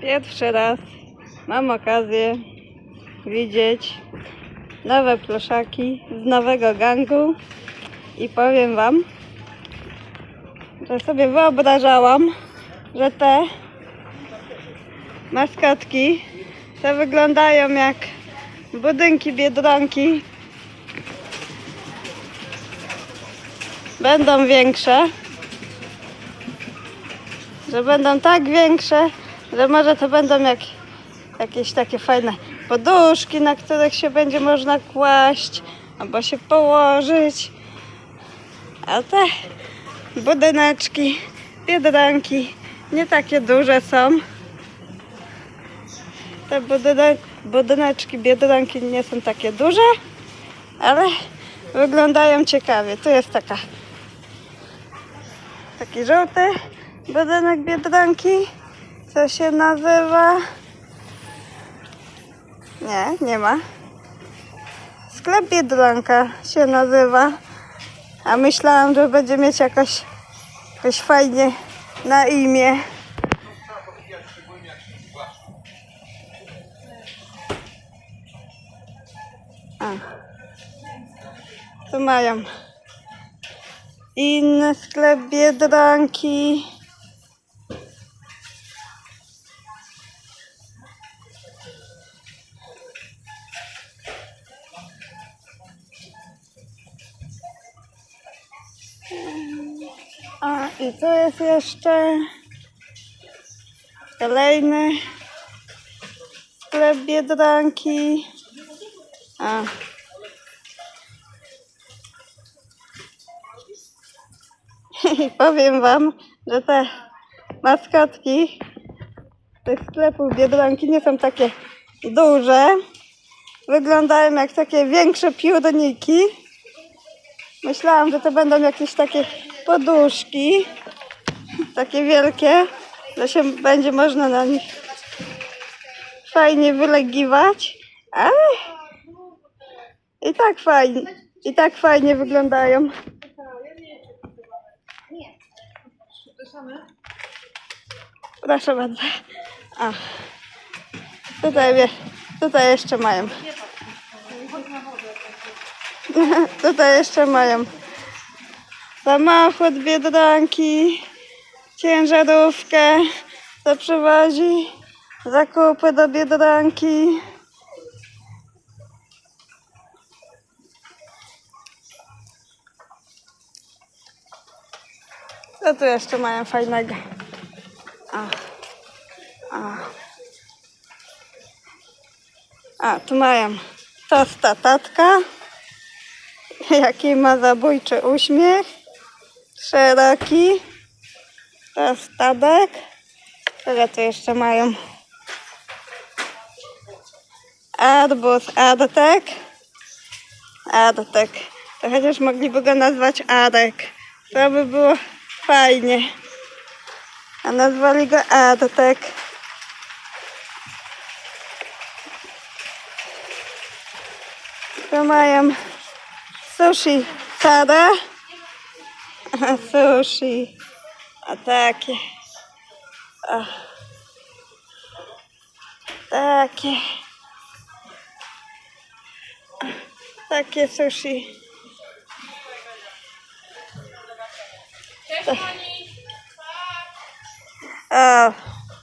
Pierwszy raz mam okazję widzieć nowe pluszaki z nowego gangu i powiem Wam, że sobie wyobrażałam, że te maskotki to wyglądają jak budynki Biedronki. Będą większe, że będą tak większe, że może to będą jak, jakieś takie fajne poduszki, na których się będzie można kłaść albo się położyć. A te budyneczki, biedronki nie takie duże są. Te budyne, budyneczki, biedronki nie są takie duże, ale wyglądają ciekawie. Tu jest taka taki żółty budynek biedronki. Co się nazywa? Nie, nie ma. Sklep Biedronka się nazywa. A myślałam, że będzie mieć jakoś, jakoś fajnie na imię. A. Tu mają inny sklep Biedronki. I tu jest jeszcze kolejny sklep Biedronki. A. I powiem Wam, że te maskotki tych sklepów Biedronki nie są takie duże. Wyglądają jak takie większe piórniki. Myślałam, że to będą jakieś takie poduszki, takie wielkie, że się będzie można na nich fajnie wylegiwać, i tak fajnie, i tak fajnie wyglądają. Proszę bardzo. A. Tutaj, tutaj jeszcze mają. Tutaj jeszcze mają samochód Biedronki, ciężarówkę, co przywozi zakupy do Biedronki. Co tu jeszcze mają fajnego? A. A. A, tu mają tosta tatka. Jaki ma zabójczy uśmiech. Szeroki. Tost tadek. Które tu jeszcze mają? Arbuz Artek. Artek. To chociaż mogliby go nazwać Arek. To by było fajnie. A nazwali go Artek. Tu mają sushi tada. Sushi. A takie. O. Takie. Takie sushi. O,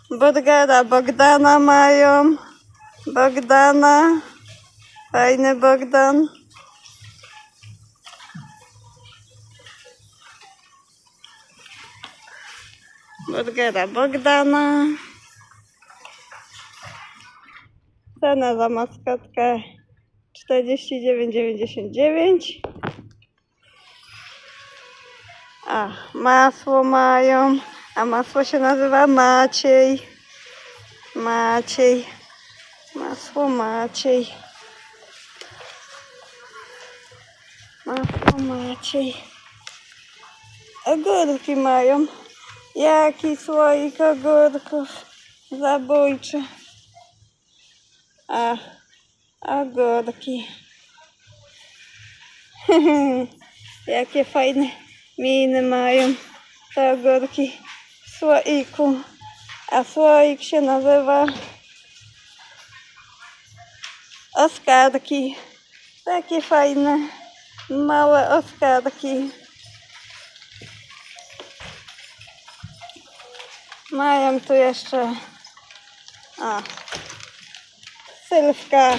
burgera Bogdana mają. Bogdana. Fajny Bogdan. Burgera Bogdana. Cena za maskotkę 49,99. A, masło mają. A masło się nazywa Maciej. Maciej. Masło Maciej. Masło Maciej. Ogórki mają. Jaki słoik ogórków zabójczy. A, ogórki. Jakie fajne miny mają te ogórki w słoiku. A słoik się nazywa Oskarki. Takie fajne, małe oskarki. Mają tu jeszcze a, sylwka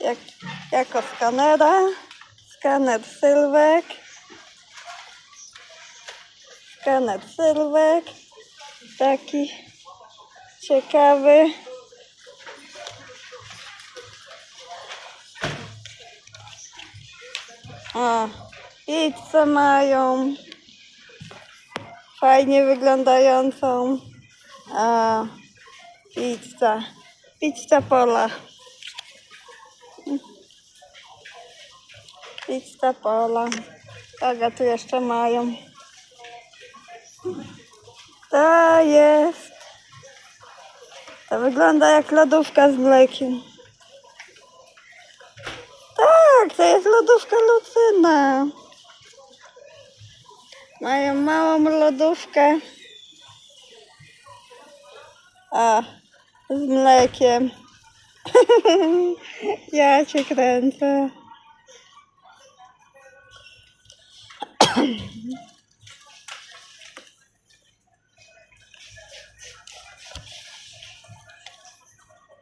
jak, jako skanera, skaner sylwek, skaner sylwek, taki ciekawy. A, pizzę mają. Fajnie wyglądającą. A, pizza. Pizza pola. Pizza pola. Kogo tu jeszcze mają? To jest. To wygląda jak lodówka z mlekiem. Tak, to jest lodówka Lucyna. Mają małą lodówkę. A, z mlekiem. ja cię kręcę.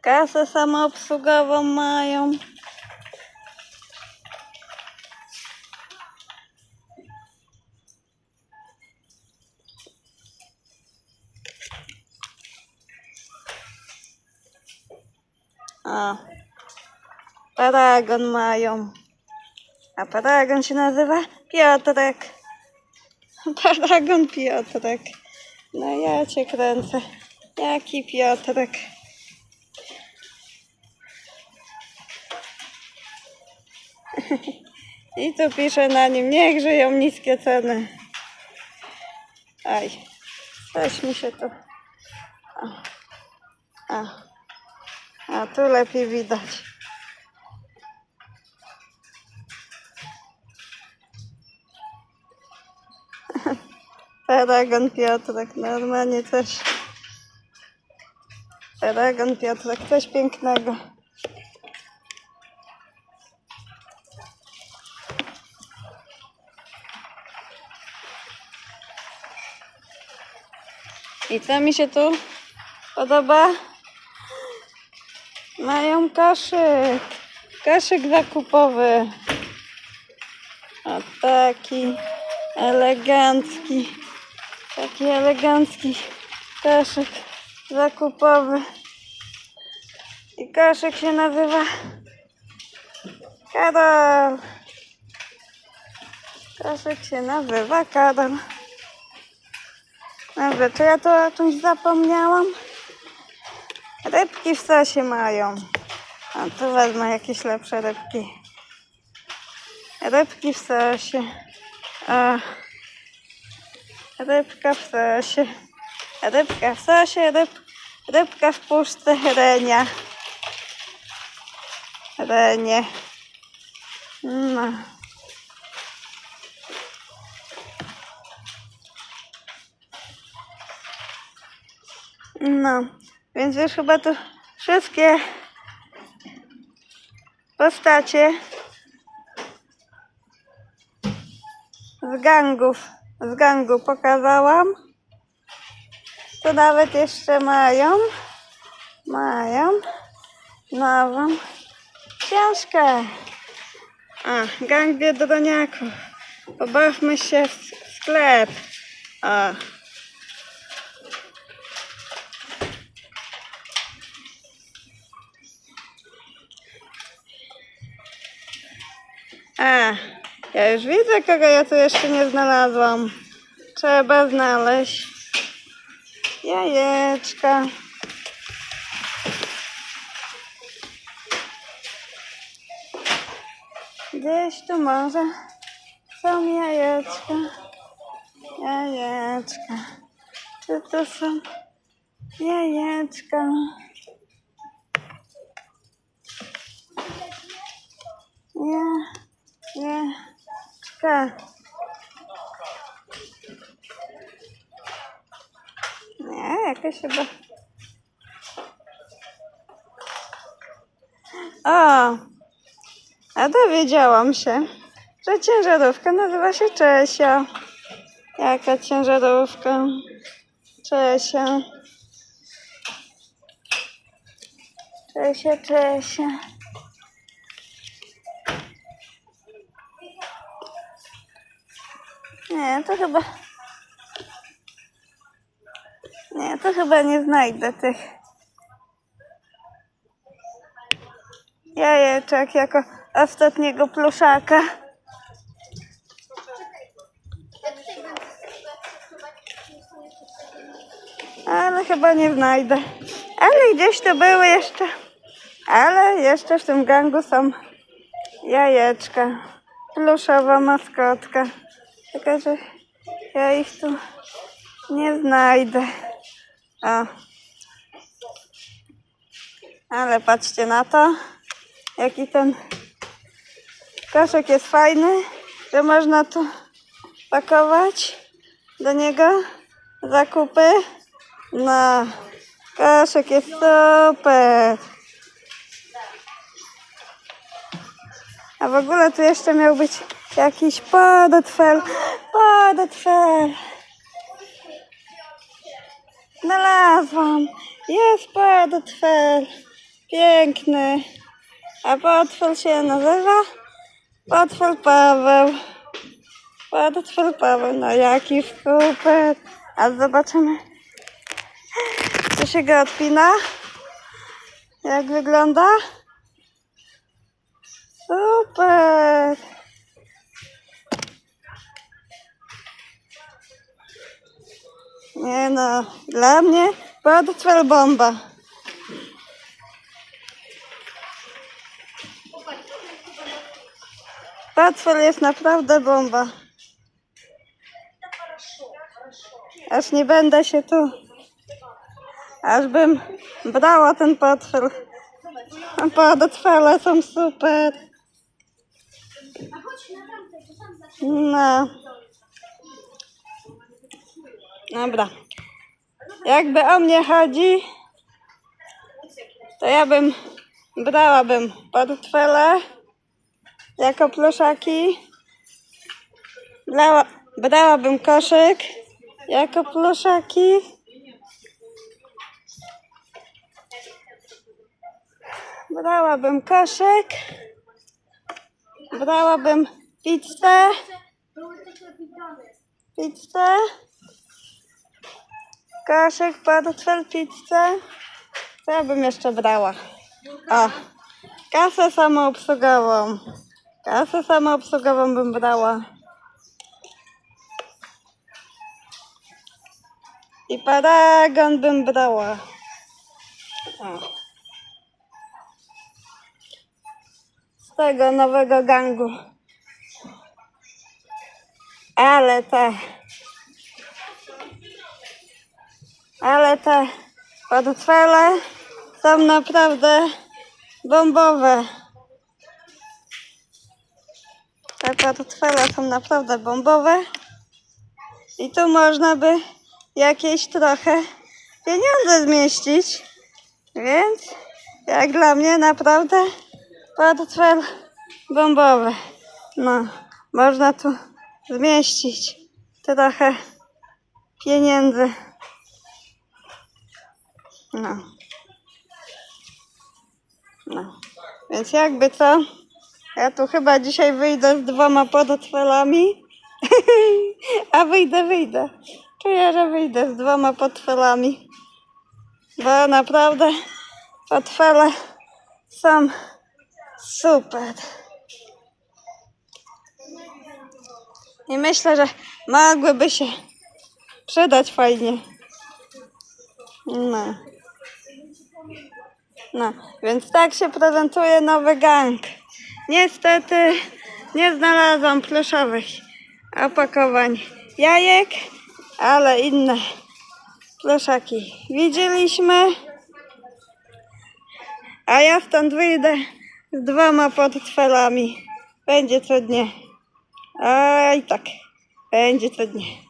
Kasę samoobsługową mają. Paragon mają. A paragon się nazywa Piotrek. Paragon Piotrek. No ja cię kręcę. Jaki Piotrek? I tu pisze na nim, niech żyją niskie ceny. Aj, coś mi się tu... A, a, a tu lepiej widać. Paragon Piotrek, normalnie coś. Paragon Piotrek, coś pięknego. I co mi się tu podoba? Mają koszyk. Koszyk zakupowy. O taki elegancki. Taki elegancki koszyk zakupowy. I koszyk się nazywa Karol. Koszyk się nazywa Karol. Dobra, czy ja to o czymś zapomniałam? Rybki w sosie mają. A tu wezmę jakieś lepsze rybki. Rybki w sosie. O. Rybka w sosie. Rybka w sosie, ryb, rybka w puszce Renia. Renie. No. No, więc już chyba tu wszystkie postacie z gangów, z gangu pokazałam. Tu nawet jeszcze mają, mają nową książkę. A, gang biedroniaków. Pobawmy się w sklep. A, ja już widzę, kogo ja tu jeszcze nie znalazłam. Trzeba znaleźć jajeczka. Gdzieś tu może są jajeczka. Jajeczka. Czy to są jajeczka? troszkę. Nie, jakaś chyba... O! A dowiedziałam się, że ciężarówka nazywa się Czesia. Jaka ciężarówka? Czesia. Czesia, Czesia. Nie, to chyba... Nie, to chyba nie znajdę tych jajeczek jako ostatniego pluszaka. Ale chyba nie znajdę. Ale gdzieś to były jeszcze. Ale jeszcze w tym gangu są jajeczka. Pluszowa maskotka. Tylko, że ja ich tu nie znajdę. O. Ale patrzcie na to, jaki ten koszyk jest fajny, że można tu pakować do niego zakupy. No, koszyk jest super. A w ogóle tu jeszcze miał być jakiś podotwel. Podotwel. Znalazłam. Jest podotwel. Piękny. A podotwel się nazywa Podotwel Paweł. Podotwel Paweł. No jaki super. A zobaczymy, czy się go odpina. Jak wygląda? Super. Nie no, dla mnie portfel bomba. Portfel jest naprawdę bomba. Aż nie będę się tu. Aż bym brała ten portfel. Portfele są super. No. Dobra. Jakby o mnie chodzi, to ja bym brałabym portfele jako pluszaki. Brała, brałabym koszyk jako pluszaki. Brałabym koszyk. Brałabym pizzę. Pizzę. Koszyk, portfel, pizzę. Co ja bym jeszcze brała? O, kasę samoobsługową. Kasę samoobsługową bym brała. I paragon bym brała. O. Z tego nowego gangu. Ale te Ale te portfele są naprawdę bombowe. Te portfele są naprawdę bombowe. I tu można by jakieś trochę pieniądze zmieścić. Więc jak dla mnie naprawdę portfel bombowy. No, można tu zmieścić trochę pieniędzy. No. No. Więc jakby co, ja tu chyba dzisiaj wyjdę z dwoma portfelami. A wyjdę, wyjdę. Czuję, że wyjdę z dwoma portfelami. Bo naprawdę portfele są super. I myślę, że mogłyby się przydać fajnie. No. No, więc tak się prezentuje nowy gang. Niestety nie znalazłam pluszowych opakowań jajek, ale inne pluszaki widzieliśmy. A ja stąd wyjdę z dwoma portfelami. Będzie cudnie. Oj tak, będzie cudnie.